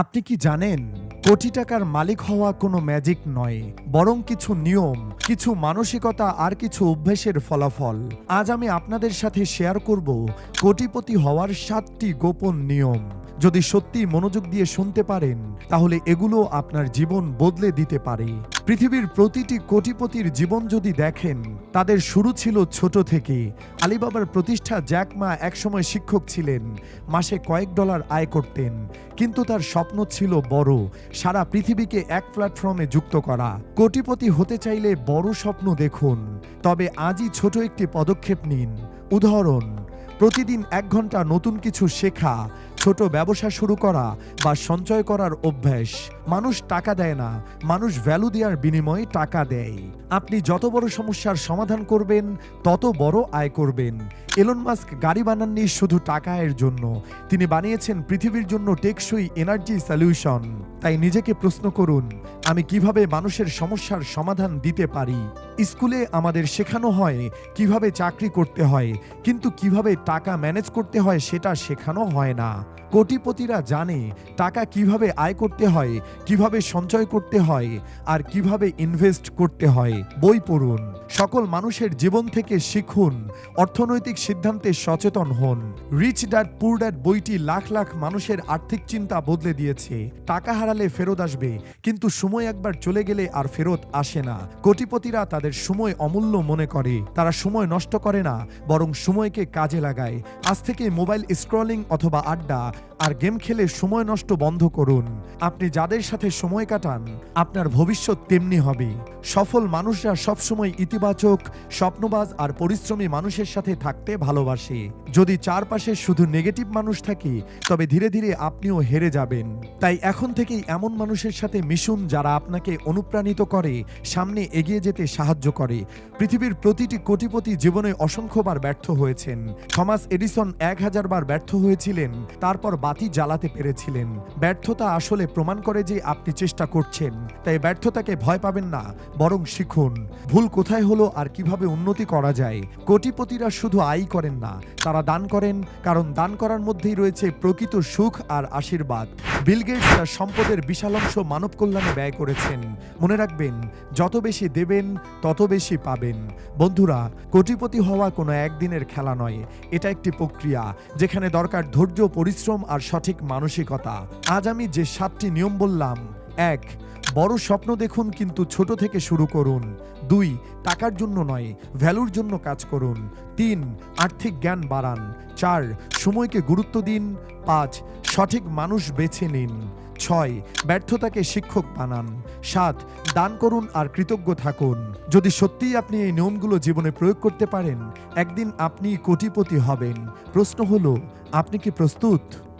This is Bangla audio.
আপনি কি জানেন, কোটি টাকার মালিক হওয়া কোনো ম্যাজিক নয়, বরং কিছু নিয়ম, কিছু মানসিকতা আর কিছু অভ্যেসের ফলাফল। আজ আমি আপনাদের সাথে শেয়ার করব কোটিপতি হওয়ার সাতটি গোপন নিয়ম। যদি সত্যি মনোযোগ দিয়ে শুনতে পারেন, তাহলে এগুলো আপনার জীবন বদলে দিতে পারে। পৃথিবীর প্রতিটি কোটিপতির জীবন যদি দেখেন, তাদের শুরু ছিল ছোট থেকে। আলিবাবার প্রতিষ্ঠা জ্যাক মা একসময় শিক্ষক ছিলেন, মাসে কয়েক ডলার আয় করতেন। কিন্তু তার স্বপ্ন ছিল বড়, সারা পৃথিবীকে এক প্ল্যাটফর্মে যুক্ত করা। কোটিপতি হতে চাইলে বড় স্বপ্ন দেখুন, তবে আজই ছোট একটি পদক্ষেপ নিন। উদাহরণ প্রতিদিন এক ঘণ্টা নতুন কিছু শেখা, ছোট ব্যবসা শুরু করা বা সঞ্চয় করার অভ্যাস। মানুষ টাকা দেয় না, মানুষ ভ্যালু দেওয়ার বিনিময়ে টাকা দেয়। আপনি যত বড় সমস্যার সমাধান করবেন, তত বড় আয় করবেন। এলন মাস্ক গাড়ি বানাননি শুধু টাকা আয়ের জন্য। তিনি বানিয়েছেন পৃথিবীর জন্য টেকসই এনার্জি সলিউশন তাই নিজেকে প্রশ্ন করুন, আমি কীভাবে মানুষের সমস্যার সমাধান দিতে পারি? স্কুলে আমাদের শেখানো হয় কীভাবে চাকরি করতে হয়, কিন্তু কীভাবে টাকা ম্যানেজ করতে হয় সেটা শেখানো হয় না। কোটিপতিরা জানে টাকা কীভাবে আয় করতে হয়, কীভাবে সঞ্চয় করতে হয়, আর কীভাবে ইনভেস্ট করতে হয়। বই পড়ুন, সকল মানুষের জীবন থেকে শিখুন, অর্থনৈতিক সিদ্ধান্তে সচেতন হন। রিচ ড্যাড পুর ড্যাড বইটি লাখ লাখ মানুষের আর্থিক চিন্তা বদলে দিয়েছে। টাকা হারালে ফেরত আসবে, কিন্তু সময় একবার চলে গেলে আর ফেরত আসে না। কোটিপতিরা তাদের সময় অমূল্য মনে করে। তারা সময় নষ্ট করে না, বরং সময়কে কাজে লাগায়। আজ থেকে মোবাইল স্ক্রলিং অথবা আড্ডা আর গেম খেলে সময় নষ্ট বন্ধ করুন। আপনি যাদের সাথে সময় কাটান, আপনার ভবিষ্যৎ তেমনি হবে। সফল মানুষরা সবসময় ইতিবাচক, স্বপ্নবাজ আর পরিশ্রমী মানুষের সাথে থাকতে ভালোবাসে। যদি চারপাশে শুধু নেগেটিভ মানুষ থাকে, তবে ধীরে ধীরে আপনিও হেরে যাবেন। তাই এখন থেকেই এমন মানুষের সাথে মিশুন যারা আপনাকে অনুপ্রাণিত করে, সামনে এগিয়ে যেতে সাহায্য করে। পৃথিবীর প্রতিটি কোটিপতি জীবনে অসংখ্যবার ব্যর্থ হয়েছেন। থমাস এডিসন এক হাজার বার ব্যর্থ হয়েছিলেন, তারপর বাতি জ্বালাতে পেরেছিলেন। ব্যর্থতা আসলে প্রমাণ করে যে আপনি চেষ্টা করছেন। তাই ব্যর্থতাকে ভয় পাবেন না, বরং শিখুন। ভুল কোথায় হলো আর কীভাবে উন্নতি করা যায়? কোটিপতিরা শুধু আয় করেন না। তারা দান করেন, কারণ দান করার মধ্যেই রয়েছে প্রকৃত সুখ আর আশীর্বাদ। বিল গেটস তার সম্পদের বিশাল অংশ মানব কল্যাণে ব্যয় করেছেন। মনে রাখবেন, যত বেশি দেবেন, তত বেশি পাবেন। বন্ধুরা, কোটিপতি হওয়া কোনো একদিনের খেলা নয়। এটা একটি প্রক্রিয়া, যেখানে দরকার ধৈর্য, পরিশ্রম আর সঠিক মানসিকতা। আজ আমি যে সাতটি নিয়ম বললাম, এক বড় স্বপ্ন দেখুন কিন্তু ছোট থেকে শুরু করুন। দুই, টাকার জন্য নয়, ভ্যালুর জন্য কাজ করুন। তিন, আর্থিক জ্ঞান বাড়ান। চার, সময়কে গুরুত্ব দিন। পাঁচ, সঠিক মানুষ বেছে নিন। ছয়, ব্যর্থতাকে শিক্ষক বানান। সাত, দান করুন আর কৃতজ্ঞ থাকুন। যদি সত্যিই আপনি এই নিয়মগুলো জীবনে প্রয়োগ করতে পারেন, একদিন আপনি কোটিপতি হবেন। প্রশ্ন হলো, আপনি কি প্রস্তুত?